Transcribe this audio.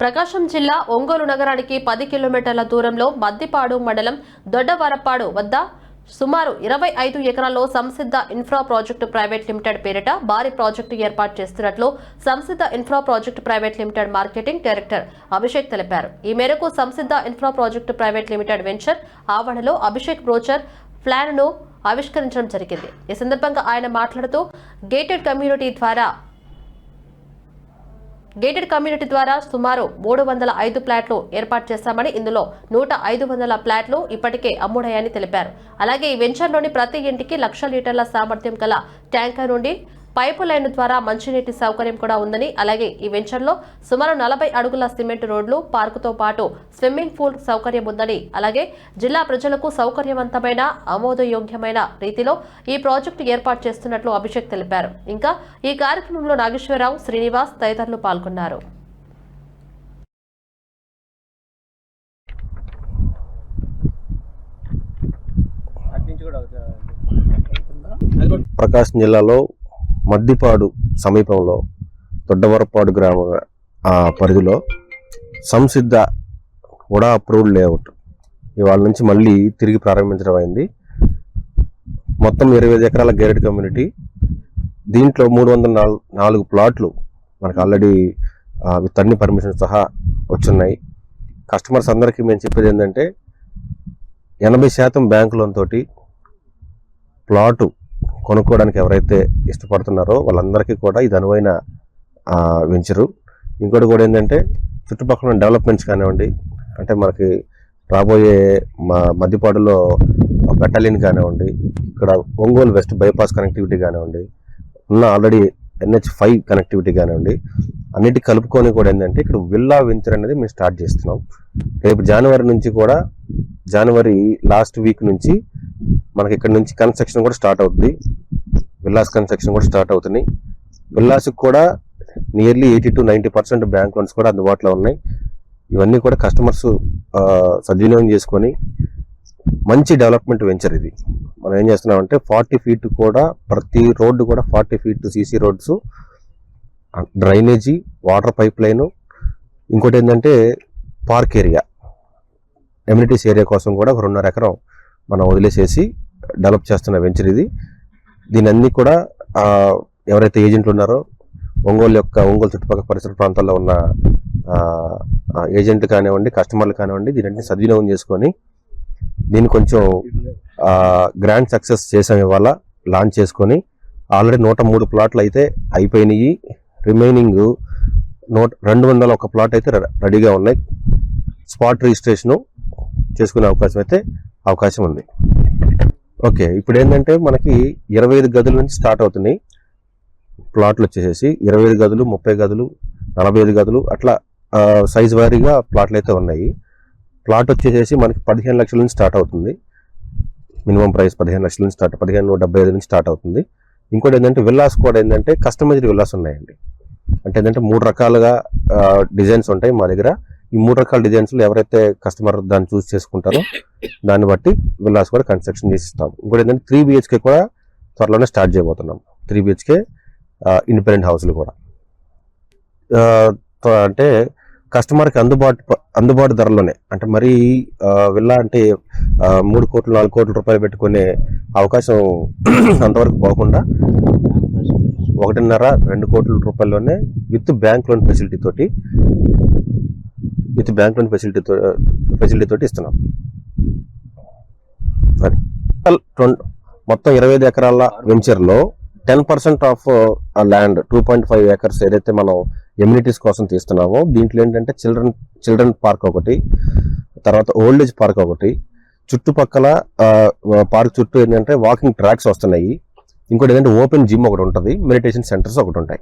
ప్రకాశం జిల్లా ఒంగోలు నగరానికి పది కిలోమీటర్ల దూరంలో మద్దిపాడు మండలం దొడ్డవరపాడు వద్ద సుమారు ఇరవై ఐదు ఎకరాల్లో Samsiddha infra project private limited పేరిట భారీ ప్రాజెక్టు ఏర్పాటు చేస్తున్నట్లు Samsiddha infra project private limited marketing director Abhishek తెలిపారు. ఈ మేరకు Samsiddha infra project private limited venture ఆవరణలో అభిషేక్ బ్రోచర్ ప్లాన్ను ఆవిష్కరించడం జరిగింది. ఈ సందర్భంగా ఆయన మాట్లాడుతూ గేటెడ్ కమ్యూనిటీ ద్వారా గేటెడ్ కమ్యూనిటీ ద్వారా సుమారు మూడు వందల ఐదు ప్లాట్లు ఏర్పాటు చేశామని ఇందులో నూట ఐదు వందల ప్లాట్లు ఇప్పటికే అమ్ముడయ్యాయని తెలిపారు. అలాగే ఈ వెంచర్లోని ప్రతి ఇంటికి లక్ష లీటర్ల సామర్థ్యం గల ట్యాంకర్ నుండి పైపు లైన్ ద్వారా మంచినీటి సౌకర్యం కూడా ఉందని అలాగే ఈ వెంచర్లో సుమారు నలభై అడుగుల సిమెంట్ రోడ్లు పార్కుతో పాటు స్విమ్మింగ్ పూల్ సౌకర్యం ఉందని అలాగే జిల్లా ప్రజలకు సౌకర్యవంతమైన ఆమోదయోగ్యమైన రీతిలో ఈ ప్రాజెక్టు ఏర్పాటు చేస్తున్నట్లు అభిషేక్ తెలిపారు. ఇంకా ఈ కార్యక్రమంలో నాగేశ్వరరావు శ్రీనివాస్ తదితరులు పాల్గొన్నారు. ప్రకాశం జిల్లాలో మద్దిపాడు సమీపంలో దొడ్డవరపాడు గ్రామ ఆ, పరిధిలో సంసిద్ధ కూడా అప్రూవ్డ్ లేఅవుట్. ఇవాళ నుంచి మళ్ళీ తిరిగి ప్రారంభించడం అయింది. మొత్తం ఇరవై ఐదు ఎకరాల గేరెడ్ కమ్యూనిటీ దీంట్లో మూడు వందల నాలుగు నాలుగు ప్లాట్లు మనకు ఆల్రెడీ విత్ అన్ని పర్మిషన్ సహా వచ్చున్నాయి. కస్టమర్స్ అందరికీ మేము చెప్పేది ఏంటంటే ఎనభై శాతం బ్యాంకు లోన్ తోటి ప్లాటు కొనుక్కోవడానికి ఎవరైతే ఇష్టపడుతున్నారో వాళ్ళందరికీ కూడా ఇది అనువైన వెంచరు. ఇంకోటి కూడా ఏంటంటే చుట్టుపక్కల డెవలప్మెంట్స్ కానివ్వండి అంటే మనకి రాబోయే మా మధ్యపాడులో బెటాలియన్ కానివ్వండి ఇక్కడ ఒంగోలు వెస్ట్ బైపాస్ కనెక్టివిటీ కానివ్వండి ఉన్న ఆల్రెడీ ఎన్హెచ్ ఫైవ్ కనెక్టివిటీ కానివ్వండి అన్నిటి కలుపుకొని కూడా ఏంటంటే ఇక్కడ విల్లా వెంచర్ అనేది మేము స్టార్ట్ చేస్తున్నాం. రేపు జనవరి నుంచి కూడా జనవరి లాస్ట్ వీక్ నుంచి మనకి ఇక్కడ నుంచి కన్స్ట్రక్షన్ కూడా స్టార్ట్ అవుతుంది విల్లాస్ కన్స్ట్రక్షన్ కూడా స్టార్ట్ అవుతున్నాయి. విల్లాస్కి కూడా nearly eighty to ninety percent bank loans కూడా అందుబాటులో ఉన్నాయి. ఇవన్నీ కూడా కస్టమర్స్ సద్వినియోగం చేసుకొని మంచి డెవలప్మెంట్ వెంచర్ ఇది. మనం ఏం చేస్తున్నామంటే ఫార్టీ ఫీట్ కూడా ప్రతి రోడ్డు కూడా forty feet CC roads drainage water pipe line ఇంకోటి ఏంటంటే పార్క్ ఏరియా ఎమ్యూనిటీస్ ఏరియా కోసం కూడా ఒక రెండున్నర ఎకరం మనం వదిలేసేసి డెవలప్ చేస్తున్న వెంచర్ ఇది. దీని అన్ని కూడా ఎవరైతే ఏజెంట్లు ఉన్నారో ఒంగోలు యొక్క ఒంగోలు చుట్టుపక్కల పరిసర ప్రాంతాల్లో ఉన్న ఏజెంట్లు కానివ్వండి కస్టమర్లు కానివ్వండి దీనిని సద్వినియోగం చేసుకొని దీన్ని కొంచెం గ్రాండ్ సక్సెస్ చేసాం ఇవాళ లాంచ్ చేసుకొని ఆల్రెడీ నూట మూడు ప్లాట్లు అయితే అయిపోయినాయి. రిమైనింగ్ నూట రెండు వందల ఒక ప్లాట్ అయితే రెడీగా ఉన్నాయి. స్పాట్ రిజిస్ట్రేషను చేసుకునే అవకాశం అయితే అవకాశం ఉంది. ఓకే ఇప్పుడు ఏంటంటే మనకి ఇరవై ఐదు గదుల నుంచి స్టార్ట్ అవుతున్నాయి. ప్లాట్లు వచ్చేసేసి ఇరవై ఐదు గదులు ముప్పై గదులు నలభై ఐదు గదులు అట్లా సైజ్ వారీగా ప్లాట్లు అయితే ఉన్నాయి. ప్లాట్ వచ్చేసేసి మనకి పదిహేను లక్షల నుంచి స్టార్ట్ అవుతుంది. మినిమం ప్రైస్ పదిహేను లక్షల నుంచి స్టార్ట్ పదిహేను డెబ్బై ఐదు నుంచి స్టార్ట్ అవుతుంది. ఇంకోటి ఏంటంటే విల్లాస్ కూడా ఏంటంటే కస్టమైజ్డ్ విల్లాస్ ఉన్నాయండి. అంటే ఏంటంటే మూడు రకాలుగా డిజైన్స్ ఉంటాయి మా దగ్గర. ఈ మూడు రకాల డిజైన్స్లో ఎవరైతే కస్టమర్ దాన్ని చూస్ చేసుకుంటారో దాన్ని బట్టి విల్లాస్ కూడా కన్స్ట్రక్షన్ చేసి ఇస్తాం ఇంకోటి ఏంటంటే త్రీ బిహెచ్కే కూడా త్వరలోనే స్టార్ట్ చేయబోతున్నాం. త్రీ బిహెచ్కే ఇండిపెండెంట్ హౌస్లు కూడా. త్వ- అంటే కస్టమర్కి అందుబాటు అందుబాటు ధరలోనే అంటే మరీ విల్లా అంటే మూడు కోట్లు నాలుగు కోట్ల రూపాయలు పెట్టుకునే అవకాశం అంతవరకు పోకుండా ఒకటిన్నర రెండు కోట్ల రూపాయల్లోనే విత్ బ్యాంక్ లోన్ ఫెసిలిటీ తోటి with bank loan facility facility తోటి ఇస్తున్నాం. మొత్తం ఇరవై ఐదు ఎకరాల వెంచర్లో ten percent of land two point five acres ఏదైతే మనం ఎమ్యూనిటీస్ కోసం తీస్తున్నామో దీంట్లో ఏంటంటే చిల్డ్రన్ చిల్డ్రన్ పార్క్ ఒకటి తర్వాత ఓల్డ్ ఏజ్ పార్క్ ఒకటి చుట్టుపక్కల పార్క్ చుట్టూ ఏంటంటే వాకింగ్ ట్రాక్స్ వస్తున్నాయి. ఇంకోటి ఏంటంటే ఓపెన్ జిమ్ ఒకటి ఉంటుంది మెడిటేషన్ సెంటర్స్ ఒకటి ఉంటాయి.